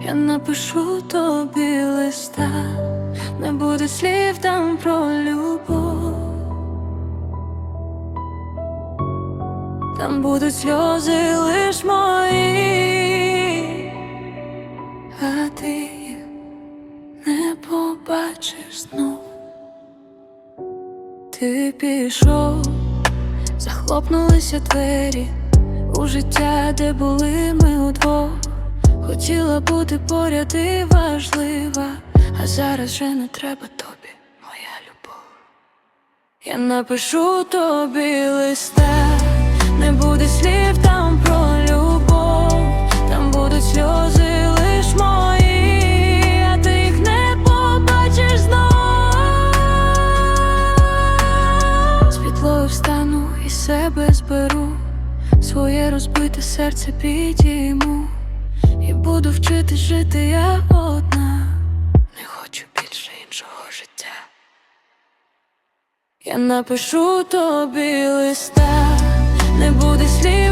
Я напишу тобі листа, не буде слів там про любов. Там будуть сльози лиш мої, а ти їх не побачиш знов. Ти пішов, захлопнулися двері у життя, де були ми удвох. Хотіла бути поряд і важлива, а зараз вже не треба тобі, моя любов. Я напишу тобі листа, не буде слів там про любов, там будуть сльози лиш мої, ти їх не побачиш знов. Підлоги встану і себе зберу, своє розбите серце підійму. І буду вчити жити я одна, не хочу більше іншого життя. Я напишу тобі листа, не буде слів